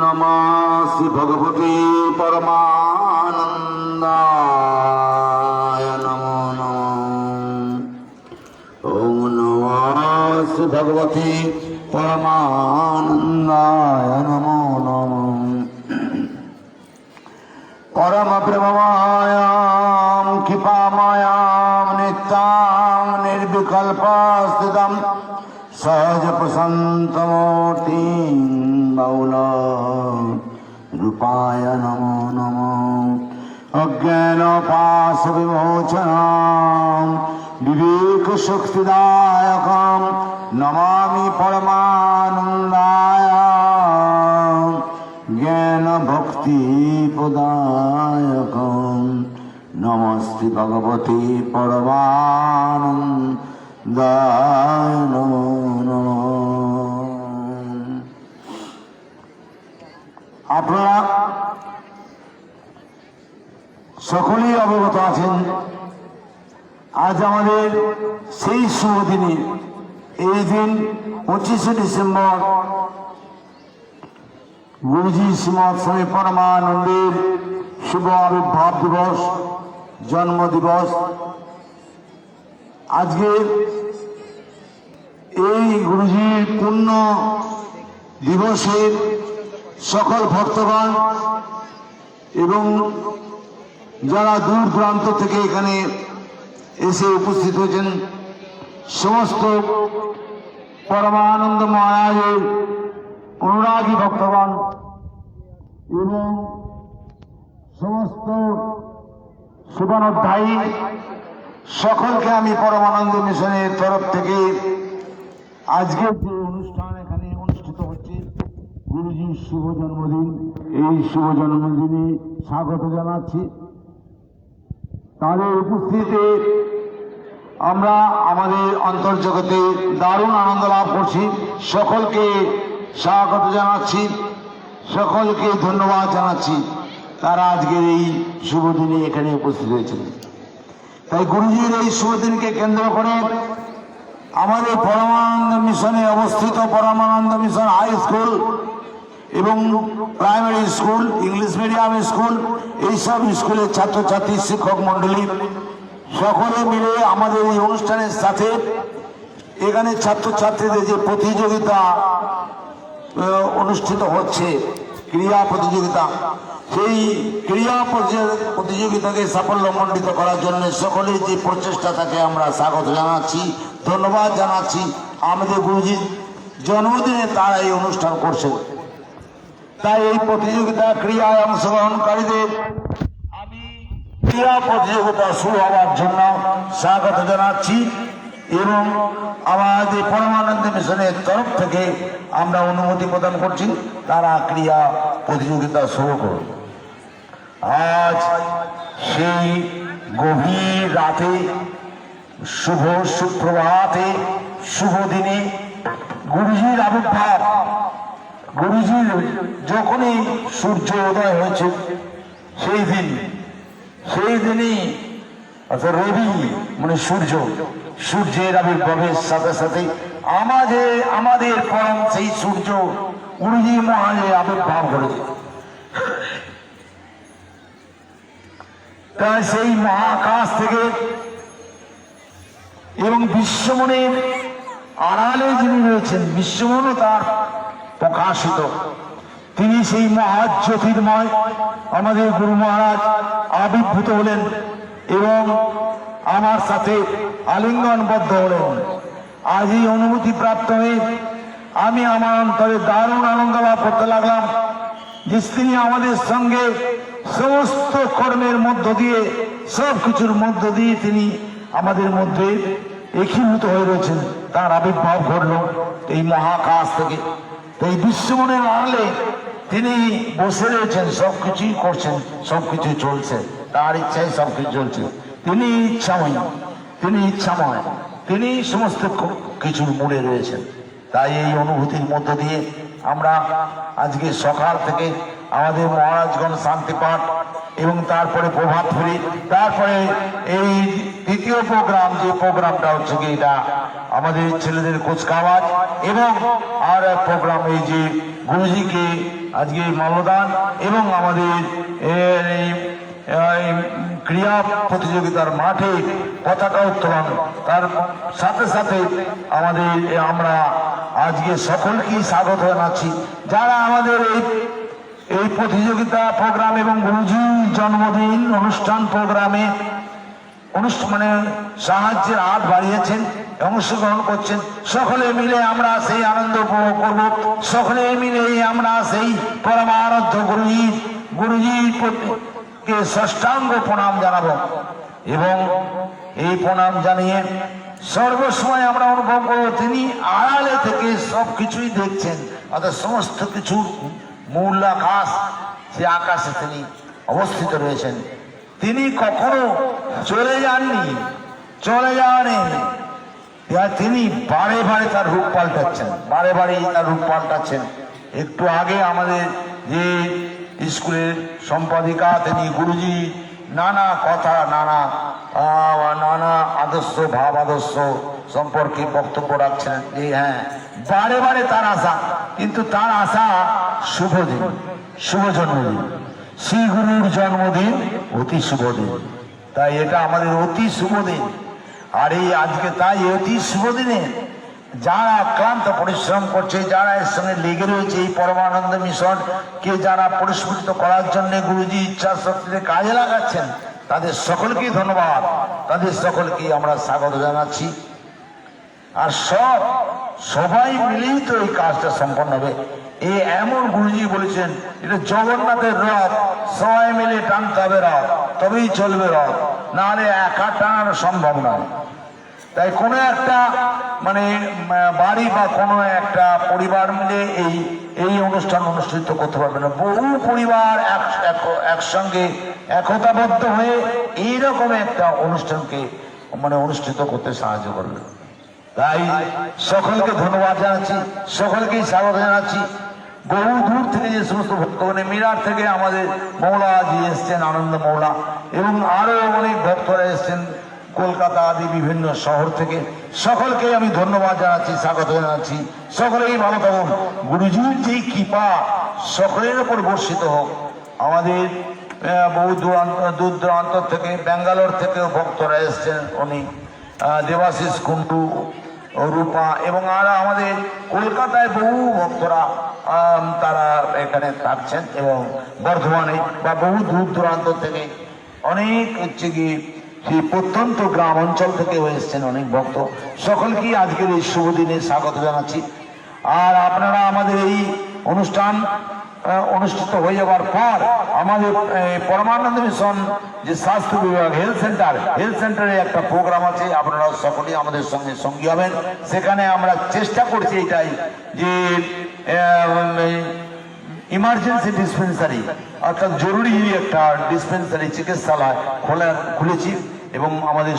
নমাসি ভগবতী পরমানন্দায় নমো নম নমাসি ভগবতী পরমানন্দায় নমো নম পরম প্রেমমায়াম কৃপামায়াম নিত্যাম নির্বিকল্পস্থিতম सहजप्रशान्तमूर्ति रूपाय नमो नमो अज्ञानपाशविमोचनां विवेकशक्तिदायकं नमामि परमानन्दाय ज्ञानभक्तिप्रदायकं नमस्ति भगवते परमानन्द আপনারা সকলেই অবগত আছেন, আজ আমাদের সেই শুভ দিনে, এই দিন পঁচিশে ডিসেম্বর, গুরুজি শ্রীমৎ স্বামী পরমানন্দের শুভ আবির্ভাব দিবস জন্ম দিবস আজকে এই গুরুজির পূর্ণ দিবসের সকল ভক্তগণ এবং যারা দূর দূরান্ত থেকে এখানে এসে উপস্থিত হয়েছেন, সমস্ত পরমানন্দ মহারাজের অনুরাগী ভক্তগণ এবং সমস্ত শুভানুধ্যায়ী সকলকে আমি পরমানন্দ মিশনের তরফ থেকে আজকের যে অনুষ্ঠান এখানে অনুষ্ঠিত হচ্ছে গুরুজির শুভ জন্মদিন। এই শুভ জন্মদিনে স্বাগত জানাচ্ছি। তাদের উপস্থিতিতে আমরা আমাদের অন্তর্জগতে দারুণ আনন্দ লাভ করছি। সকলকে স্বাগত জানাচ্ছি। সকলকে ধন্যবাদ জানাচ্ছি। তারা আজকের এই শুভ দিনে এখানে উপস্থিত হয়েছেন। তাই গুরুজির এই শুভ দিনকে কেন্দ্র করে আমাদের পরমানন্দ মিশনে অবস্থিত পরমানন্দ মিশন হাই স্কুল এবং primary school, English medium school, এইসব স্কুলের ছাত্রছাত্রী, শিক্ষক মণ্ডলী সকলে মিলে আমাদের এই অনুষ্ঠানের সাথে এখানে ছাত্রছাত্রীদের যে প্রতিযোগিতা অনুষ্ঠিত হচ্ছে, ক্রীড়া প্রতিযোগিতা, সেই ক্রীড়া প্রতি- প্রতিযোগিতাকে সাফল্যমণ্ডিত করার জন্য সকলের যে প্রচেষ্টা তাকে আমরা স্বাগত জানাচ্ছি। ধন্যবাদ জানাচ্ছি। আমাদের গুরুজির জন্মদিনে তারা এই অনুষ্ঠান করছে। তাই এই প্রতিযোগিতা ক্রীড়ায় অংশগ্রহণকারীদের আমি ক্রীড়া প্রতিযোগিতা শুরু হওয়ার জন্য স্বাগত জানাচ্ছি এবং আমাদের পরমানন্দ মিশনের তরফ থেকে আমরা অনুমতি প্রদান করছি, তারা ক্রীড়া প্রতিযোগিতা শুরু করুন। আজ সেই গভীর রাতে শুভ সুপ্রভাতে শুভ দিনে গুরুজির আবির্ভাব। গুরুজির যখনই সূর্য উদয় হয়েছে, সেই দিন, সেই দিনই অর্থাৎ রবি মানে সূর্য, সূর্যের আবির্ভাবের সাথে সাথে আমাদের আমাদের পরম সেই সূর্য গুরুজি মহাজে আবির্ভাব করেছে তাই সেই মহাকাশ থেকে এবং বিশ্বমনের আড়ালে যিনি রয়েছেন, বিশ্বমনও তার প্রকাশিত। তিনি সেই মহাজ্যোতির্ময় আমাদের গুরু মহারাজ আবির্ভূত হলেন এবং আমার সাথে আলিঙ্গনবদ্ধ হলেন। আজ এই অনুভূতি প্রাপ্ত হয়ে আমি আমার অন্তরে দারুণ আনন্দ লাভ করতে লাগলাম, যে তিনি আমাদের সঙ্গে সমস্ত কর্মের মধ্য দিয়ে সব কিছুর মধ্য দিয়ে তিনি আমাদের মধ্যে একীভূত হয়ে রয়েছেন। তার আবির্ভাব ঘটল এই মহাকাশ থেকে। এই বিশ্বমনের আড়লে তিনি বসে রয়েছেন, সবকিছুই করছেন সবকিছু চলছে। তার ইচ্ছায় সবকিছু চলছে। তিনি ইচ্ছাময় তিনি ইচ্ছাময়, তিনি সমস্ত কিছুর মূলে রয়েছেন। তাই এই অনুভূতির মধ্য দিয়ে আমরা আজকে সকাল থেকে আমাদের মহারাজগণ শান্তি পাঠ এবং তারপরে প্রভাত ফেরি তারপরে এই দ্বিতীয় প্রোগ্রাম, যে প্রোগ্রামটা হচ্ছে কি এটা আমাদের ছেলেদের কুচকাওয়াজ এবং আর এক প্রোগ্রাম, এই যে গুরুজিকে আজকে মাল্যদান এবং আমাদের ক্রীড়া প্রতিযোগিতার মাঠে পতাকা উত্তোলন। তার সাথে সাথে আমাদের আমরা আজকে সকলকেই স্বাগত জানাচ্ছি। যারা আমাদের এই এই প্রতিযোগিতা প্রোগ্রাম এবং গুরুজির জন্মদিন অনুষ্ঠান প্রোগ্রামে অনুষ্ঠান মানে সাহায্যের হাত বাড়িয়েছেন, অংশগ্রহণ করছেন। সকলে মিলে আমরা সেই আনন্দ উপভোগ করব। সকলে মিলে আমরা সেই পরমারাধ্য গুরুজি গুরুজির প্রতি কে ষষ্ঠাঙ্গ প্রণাম জানাব এবং এই প্রণাম জানিয়ে সর্বসময় আমরা অনুভব করব, তিনি আড়ালে থেকে সব কিছুই দেখছেন। অর্থাৎ সমস্ত কিছুর মূল আকাশ, সে আকাশে তিনি অবস্থিত রয়েছেন। তিনি কখনো চলে যাননি, চলে যাওয়ানি। তিনি বারে বারে তার রূপ পাল্টাচ্ছেন, বারে বারে তার রূপ পাল্টাচ্ছেন। একটু আগে আমাদের যে স্কুলের সম্পাদিকা, তিনি গুরুজি, নানা কথা, নানা নানা আদর্শ, ভাব আদর্শ সম্পর্কে বক্তব্য রাখছেন যে হ্যাঁ বারে বারে তার আশা, কিন্তু তার আশা শুভ দিন, শুভ জন্মদিন। শ্রী গুরুর জন্মদিন অতি শুভ দিন। তাই এটা আমাদের অতি শুভ দিন। আর এই আজকে তাই অতি শুভ দিনে যারা ক্লান্ত পরিশ্রম করছে, যারা এর সঙ্গে লেগে রয়েছে এই পরমানন্দ মিশন, কে যারা পরিস্ফুটিত করার জন্য গুরুজি ইচ্ছা শক্তিতে কাজে লাগাচ্ছেন, তাদের সকলকেই ধন্যবাদ। তাদের সকলকেই আমরা স্বাগত জানাচ্ছি। আর সব সবাই মিলেই তো এই কাজটা সম্পন্ন হবে। এই এমন গুরুজি বলেছেন, এটা জগন্নাথের রথ, সবাই মিলে টানতে হবে রথ, তবেই চলবে রথ, নাহলে একা টানানো সম্ভব নয়। তাই কোনো একটা মানে বাড়ি বা কোনো একটা পরিবার মিলে এই এই অনুষ্ঠান অনুষ্ঠিত করতে পারবে না। বহু পরিবার এক, এক- একসঙ্গে একতাবদ্ধ হয়ে এইরকম একটা অনুষ্ঠানকে মানে অনুষ্ঠিত করতে সাহায্য করবে। তাই সকলকে ধন্যবাদ জানাচ্ছি, সকলকেই স্বাগত জানাচ্ছি। বহু দূর থেকে যে সমস্ত ভক্তগণে মিরাট থেকে আমাদের মৌলা জি এসছেন, আনন্দ মৌলা, এবং আরও অনেক ভক্তরা এসছেন কলকাতা আদি বিভিন্ন শহর থেকে। সকলকে আমি ধন্যবাদ জানাচ্ছি, স্বাগত জানাচ্ছি। সকলেই ভালো থাকুন। গুরুজির যে কৃপা সকলের ওপর বর্ষিত হোক, আমাদের বহু দূরান্ত দূর দূরান্ত থেকে, ব্যাঙ্গালোর থেকেও ভক্তরা এসছেন, উনি দেবাশিস কুন্ডু রূপা এবং আর আমাদের কলকাতায় বহু ভক্তরা তারা এখানে থাকছেন এবং বর্ধমানে বা বহু দূর দূরান্ত থেকে অনেক হচ্ছে কি সেই প্রত্যন্ত গ্রাম অঞ্চল থেকে এসছেন অনেক ভক্ত। সকলকেই আজকের এই শুভ দিনে স্বাগত জানাচ্ছি। আর আপনারা আমাদের এই অনুষ্ঠান অনুষ্ঠিত হয়ে যাওয়ার পর আমাদের পরমানন্দ মিশন যে স্বাস্থ্য বিভাগ হেলথ সেন্টার হেলথ সেন্টারে একটা প্রোগ্রাম আছে আপনারা সকলেই আমাদের সঙ্গে সঙ্গী হবেন। সেখানে আমরা চেষ্টা করছি এটাই যে ইমার্জেন্সি ডিসপেন্সারি অর্থাৎ জরুরি একটা ডিসপেন্সারি চিকিৎসালয় খোলা, খুলেছি এবং আমাদের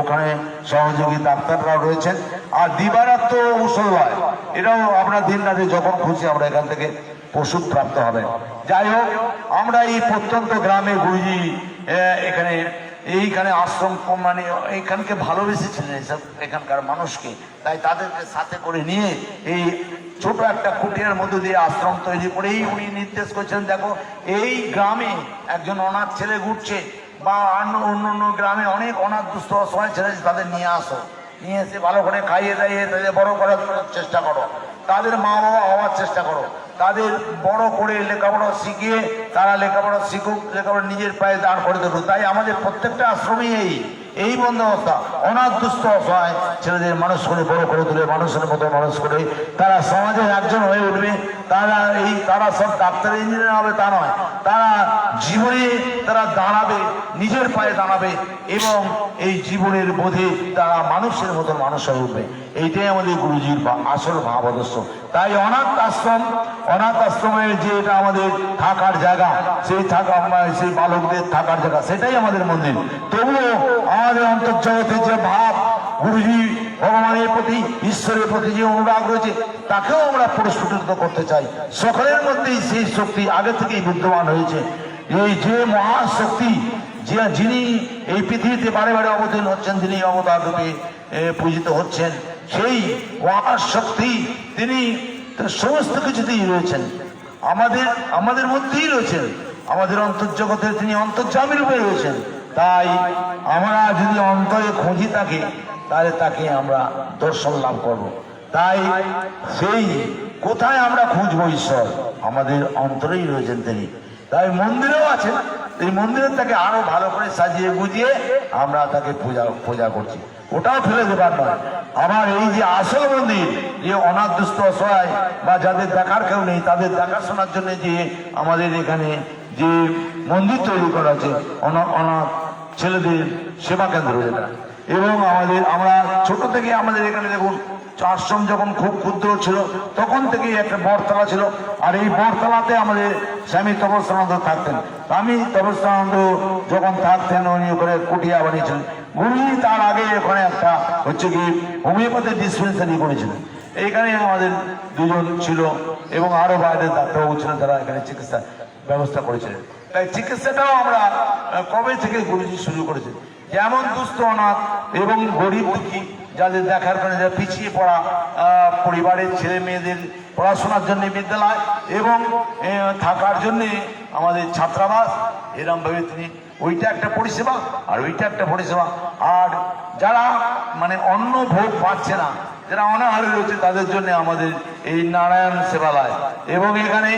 ওখানে সহযোগী ডাক্তাররাও রয়েছেন। আর দিবারাত্র ঔষধালয় এটাও আমরা দিন রাতে যখন খুশি আমরা এখান থেকে ওষুধ প্রাপ্ত হবে। যাই হোক আমরা এই প্রত্যন্ত গ্রামে গুরুজি এখানে, এইখানে আশ্রম মানে এইখানকে ভালোবেসেছিলেন এসব এখানকার মানুষকে। তাই তাদেরকে সাথে করে নিয়ে এই ছোট একটা কুটিরের মধ্যে দিয়ে আশ্রম তৈরি করেই উনি নির্দেশ করছেন, দেখো, এই গ্রামে একজন অনাথ ছেলে ঘুরছে বা অন্য অন্য অন্য গ্রামে অনেক অনাথ দুস্থ অসহায় ছেলে তাদের নিয়ে আসো। নিয়ে এসে ভালো করে খাইয়ে দাইয়ে, তাদের বড় করার চেষ্টা করো। তাদের মা বাবা হওয়ার চেষ্টা করো। তাদের বড় করে লেখাপড়া শিখিয়ে তারা লেখাপড়া শিখুক, লেখাপড়া নিজের পায়ে দাঁড় করে দেবো তাই আমাদের প্রত্যেকটা আশ্রমেই এই এই বন্দোবস্ত অনাথ দুস্থ অসহায় ছেলেদের মানুষ করে, বড় করে তুলে, মানুষের মতো মানুষ করে তারা সমাজের একজন হয়ে উঠবে। তারা এই, তারা সব ডাক্তার, ইঞ্জিনিয়ার হবে তা নয়। তারা জীবনে তারা দাঁড়াবে, নিজের পায়ে দাঁড়াবে এবং এই জীবনের বোধে তারা মানুষের মতো মানুষ হয়ে উঠবে। এইটাই আমাদের গুরুজির আসল ভাব আদর্শ তাই অনাথ আশ্রম, অনাথ আশ্রমের যে এটা আমাদের থাকার জায়গা, সেই থাকা সেই বালকদের থাকার জায়গা, সেটাই আমাদের মন্দির। তবুও আমাদের অন্তর্জগতে যে ভাব গুরুজি ভগবানের প্রতি, ঈশ্বরের প্রতি যে অনুরাগ রয়েছে, তাকেও আমরা পুরস্ফুটিত করতে চাই। সকলের মধ্যেই সেই শক্তি আগে থেকেই বিদ্যমান হয়েছে। এই যে মহাশক্তি, যে যিনি এই পৃথিবীতে বারে বারে অবতীর্ণ হচ্ছেন, যিনি অবতার রূপে পূজিত হচ্ছেন সেই মহান শক্তি, তিনি সমস্ত কিছুতেই রয়েছেন। আমাদের আমাদের মধ্যেই রয়েছেন। আমাদের অন্তর্জগতের তিনি অন্তর্জামী রূপে রয়েছেন। তাই আমরা যদি অন্তরে খুঁজি তাকে, তাহলে তাকে আমরা দর্শন লাভ করব। তাই সেই কোথায় আমরা খুঁজবো ঈশ্বর? আমাদের অন্তরেই রয়েছেন তিনি। তাই মন্দিরেও আছেন এই মন্দিরে তাকে আরও ভালো করে সাজিয়ে গুজিয়ে আমরা তাকে পূজা পূজা করছি। ওটাও ফেলে দেবার নয়। আবার এই যে আসল মন্দির, যে অনাথ দুস্থ অসহায় বা যাদের দেখার কেউ নেই, তাদের দেখাশোনার জন্য যে আমাদের এখানে যে মন্দির তৈরি করা আছে অনা- অনাথ ছেলেদের সেবা কেন্দ্র যেটা। এবং আমাদের, আমরা ছোট থেকে আমাদের এখানে দেখুন আশ্রম যখন খুব ক্ষুদ্র ছিল, তখন থেকেই একটা বরতলা ছিল। আর এই বরতলাতে আমাদের স্বামী তপস্যানন্দ থাকতেন। আমি তপস্যানন্দ যখন থাকতেন, উনি ওখানে কুটিয়া বানিয়েছিলেন উনি তার আগে ওখানে একটা হচ্ছে কি, হোমিওপ্যাথি ডিসপেন্সারি করেছিলেন এইখানে আমাদের দুজন ছিল এবং আরও বাইরের ডাক্তারবাবু ছিলেন, তারা এখানে চিকিৎসা ব্যবস্থা করেছিলেন তাই চিকিৎসাটাও আমরা কবে থেকে গুরুজি শুরু করেছি যেমন দুস্থ অনাথ এবং গরিব দুঃখী যাদের দেখার কারণে যারা পিছিয়ে পড়া পরিবারের ছেলে মেয়েদের পড়াশোনার জন্য বিদ্যালয় এবং থাকার জন্য আমাদের ছাত্রাবাস, এরম ভাবে তিনি, ওইটা একটা পরিষেবা আর ওইটা একটা পরিষেবা। আর যারা মানে অন্ন ভোগ পাচ্ছে না, যারা অনাহারে রয়েছে, তাদের জন্য আমাদের এই নারায়ণ সেবালয় এবং এখানে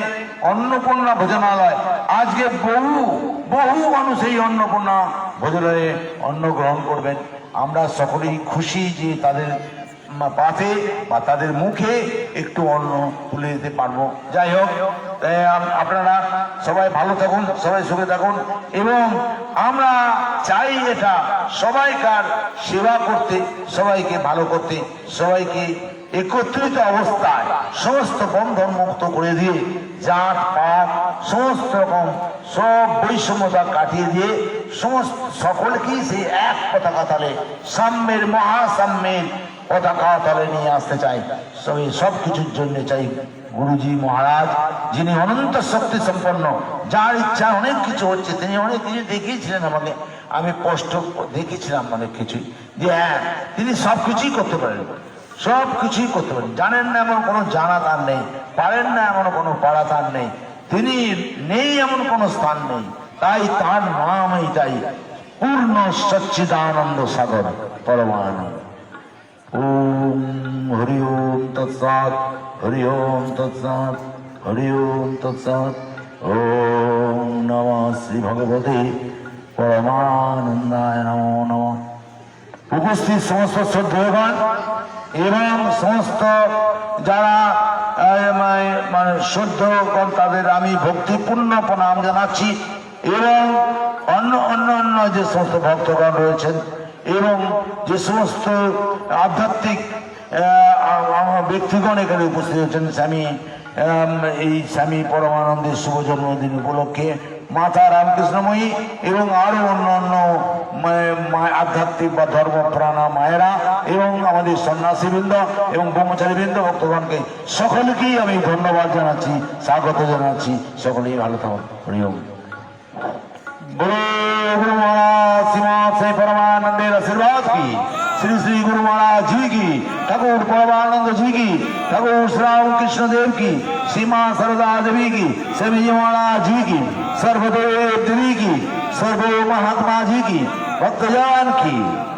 অন্নপূর্ণা ভোজনালয়। আজকে বহু বহু মানুষ এই অন্নপূর্ণা ভোজনালয়ে অন্ন গ্রহণ করবেন। আমরা সকলেই খুশি যে তাদের পাতে বা তাদের মুখে একটু অন্ন তুলে দিতে পারব। যাই হোক আপনারা সবাই ভালো থাকুন, সবাই সুখে থাকুন এবং আমরা চাই এটা সবাইকার সেবা করতে, সবাইকে ভালো করতে, সবাইকে একত্রিত অবস্থায় সমস্ত বন্ধন মুক্ত করে দিয়ে জাত, পাত, সমস্ত রকম সব বৈষম্যতা কাটিয়ে দিয়ে সমস্ত সকলকেই সেই এক পতাকা তলে, সাম্যের মহাসাম্যের পতাকা তলে নিয়ে আসতে চাই। সবই সব কিছুর জন্য চাই গুরুজি মহারাজ, যিনি অনন্ত শক্তি সম্পন্ন, যার ইচ্ছা অনেক কিছু হচ্ছে, তিনি অনেক কিছু দেখিয়েছিলেন আমাকে। আমি কষ্ট দেখেছিলাম অনেক কিছুই যে হ্যাঁ তিনি সব কিছুই করতে পারেন সব কিছুই করতে পারেন। জানেন না এমন কোনো জানা তার নেই, পারেন না এমন কোনো পারা তার নেই। তিনি নেই এমন কোনো স্থান নেই। তাই তার নামই তাই পূর্ণ সচ্চিদানন্দ সাগর পরমানন্দ ওম হরি ওম তৎসাৎ হরি ওম তৎসাৎ হরি ওম তৎসাৎ। ওম নম শ্রী ভগবতে পরমানন্দায় নমো নমঃ। উপস্থিত সমস্ত শ্রদ্ধেয়গণ এবং সমস্ত যারা মানে- মানে শ্রদ্ধগণ তাদের আমি ভক্তিপূর্ণ প্রণাম জানাচ্ছি। এবং অন্য অন্য অন্য যে সমস্ত ভক্তগণ রয়েছেন এবং যে সমস্ত আধ্যাত্মিক ব্যক্তিগণ এখানে উপস্থিত হয়েছেন স্বামী এই স্বামী পরমানন্দের শুভ জন্মদিন উপলক্ষে, মাতা রামকৃষ্ণময়ী এবং আরও অন্য অন্য আধ্যাত্মিক বা ধর্মপ্রাণা মায়েরা এবং আমাদের সন্ন্যাসীবৃন্দ এবং ব্রহ্মচারীবৃন্দ, ভক্তগণকে সকলকেই আমি ধন্যবাদ জানাচ্ছি, স্বাগত জানাচ্ছি, সকলেই ভালো থাকুন। হরিওম गुरु महाराज श्रीमान से परमानंद आशीर्वाद की श्री श्री गुरु महाराज जी की ठगोर परमानंद जी की ठगोर श्री राम कृष्ण देव की सीमा सरदा देवी की सभी महाराज जी की सर्वदेव देवी की सर्व महात्मा जी की भक्तजान की